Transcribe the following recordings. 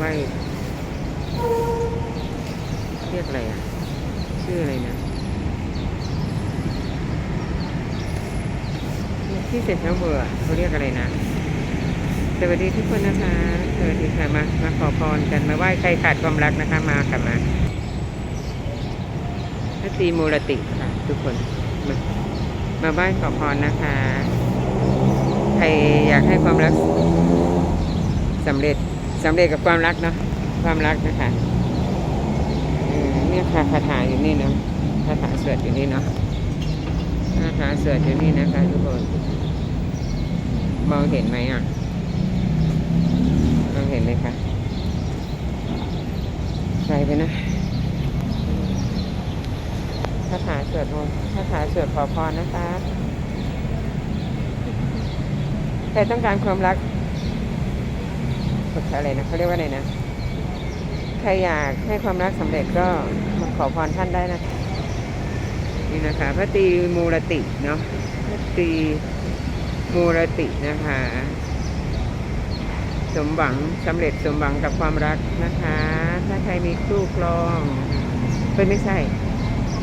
ไหว้เรียกอะไรอะ ชื่ออะไรนะที่เซ็นทรัลเวิร์เขาเรียกอะไรนะ สวัสดีทุกคนนะคะ สวัสดีค่ะมา มาขอพรกันมาไหว้ใครขาดความรักนะคะ มาค่ะมาพระตรีมูรติค่ะ ทุกคน มามาไหว้ขอพรนะคะ ใครอยากให้ความรักสำเร็จ สำเร็จกับความรักเนาะความรักนะคะเนี่ยค่ะคาถาอยู่นี่เนาะคาถาสวดอยู่นี่เนาะคาถาสวดอยู่นี่นะคะทุกคนมองเห็นไหมอะมองเห็นไหมคะไกลไปนะคาถาสวดมนต์คาถาสวดขอพรนะคะใครต้องการความรัก อะไรนะเขาเรียกว่าอะไรนะใครอยากให้ความรักสำเร็จก็มาขอพรท่านได้นะนี่นะคะพระตีมูรติเนาะพระตีมูรตินะคะ สมหวังสำเร็จสมหวังกับความรักนะคะ ถ้าใครมีคู่ครองเพื่อไม่ใช่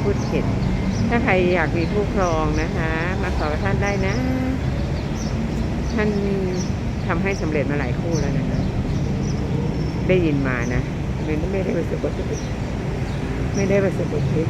พูดผิดถ้าใครอยากมีคู่ครองนะคะ มาขอท่านได้นะ ท่านทำให้สำเร็จมาหลายคู่แล้วนะคะ ได้ยินมานะไม่ไม่ได้ประสบผลไม่ได้ประสบผลที่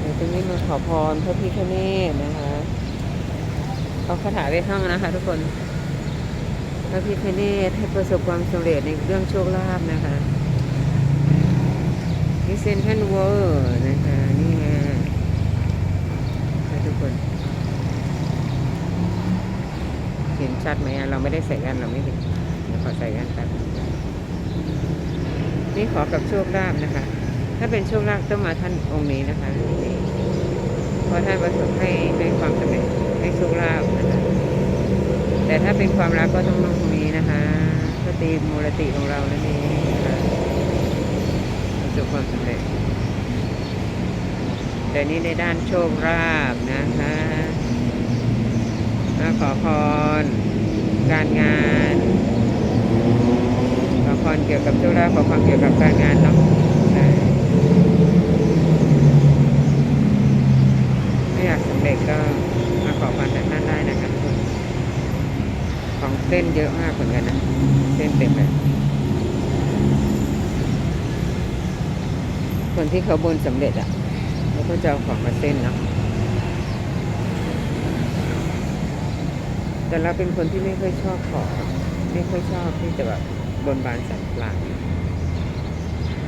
เดี๋ยวตรงนี้มาขอพรพระพิฆเนศนะคะเอาคาถาไปท่องนะคะทุกคน พระพิฆเนศให้ประสบความสำเร็จในเรื่องโชคลาภนะคะนี่เซนทันเวอร์นะคะนี่ไงค่ะทุกคน เห็นชัดไหมอะเราไม่ได้ใส่แว่นเราไม่เห็นเดี๋ยวขอใส่แว่นแป๊บนี่ขอกับโชคลาภนะคะ ถ้าเป็นโชคลาภต้องมาท่านองค์นี้นะคะเพราะท่านประสบให้ได้ความสำเร็จให้โชคลาภนะคะ แต่ถ้าเป็นความรักก็ต้องตรงนี้นะคะพระตรีมูลติของเรานั่นเองนะคะประสบความสำเร็จ แต่นี่ในด้านโชคลาภนะคะมาขอพร การงาน ขอพรเกี่ยวกับโชคลาภขอพรเกี่ยวกับการงานเนาะใช่ไม่อยากสำเร็จก็มาขอพรจากท่านได้นะครับทุกคนของ เส้นเยอะมากเหมือนกันนะ เส้นเต็มเลยคนที่เขาบนสำเร็จอะ่ะแล้วก็จะเอาของมาเส้นเนาะแต่เราเป็นคนที่ไม่ค่อยชอบขอ ไม่ค่อยชอบที่จะแบบบนบานสันกลาง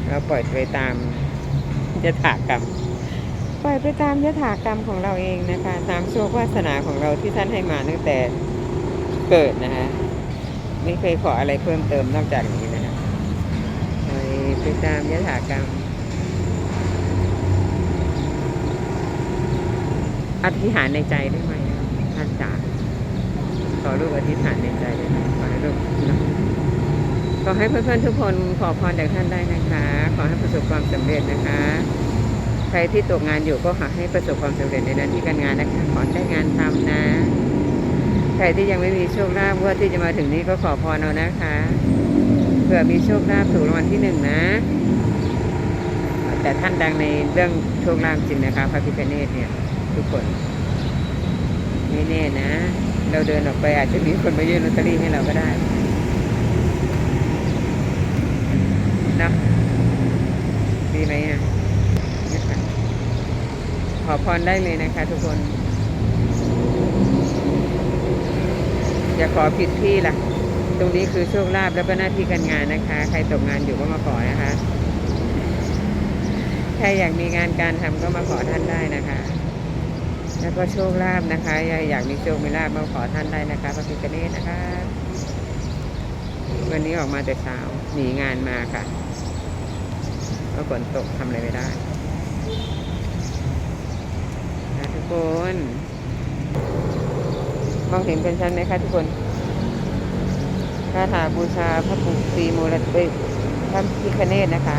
เราปล่อยไปตามยถากรรม ปล่อยไปตามยถากรรมของเราเองนะคะ ตามโชควาสนาของเราที่ท่านให้มาตั้งแต่ เกิดนะคะไม่เคยขออะไรเพิ่มเติมนอกจากนี้นะคะปล่อยไปตามยถากรรม อธิษฐานในใจได้ไหมท่านจ๋าขอลูกอธิษฐานในใจได้ไหมขอให้ลูกนะขอให้เพื่อนๆทุกคนขอพรจากท่านได้นะคะ ขอให้ประสบความสำเร็จนะคะใครที่ตกงานอยู่ก็ขอให้ประสบความสำเร็จในหน้าที่การงานนะคะ ขอได้งานทำนะ ใครที่ยังไม่มีโชคลาภว่าที่จะมาถึงนี้ก็ขอพรเอานะคะเผื่อมีโชคลาภถูกรางวัลที่หนึ่งนะ แต่ท่านดังในเรื่องโชคลาภจริงนะคะพระพิฆเนศเนี่ยทุกคนไม่แน่นะ เราเดินออกไปอาจจะมีคนมายื่นลอตเตอรี่ให้เราก็ได้นะดีไหมอะนะคะขอพรได้เลยนะคะทุกคน อย่าขอผิดที่ล่ะ ตรงนี้คือโชคลาภแล้วก็หน้าที่การงานนะคะ ใครตกงานอยู่ก็มาขอนะคะ ใครอยากมีงานการทำก็มาขอท่านได้นะคะ แล้วก็โชคลาภนะคะอยากอยากมีโชคมีลาภมาขอท่านได้นะคะพระพิฆเนศนะคะ วันนี้ออกมาแต่เช้าหนีงานมาค่ะเพราะฝนตกทำอะไรไม่ได้นะทุกคน มองเห็นเป็นชั้นไหมคะทุกคนคาถาบูชาพระปุตรีมูลติพระพิคเนตนะคะ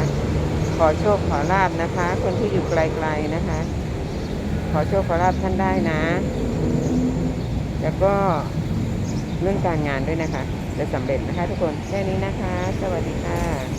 ขอโชคขอลาบนะคะ คนที่อยู่ไกลๆนะคะ ขอโชคขอลาบท่านได้นะ แล้วก็เรื่องการงานด้วยนะคะ จะสำเร็จนะคะทุกคนแค่นี้นะคะ สวัสดีค่ะ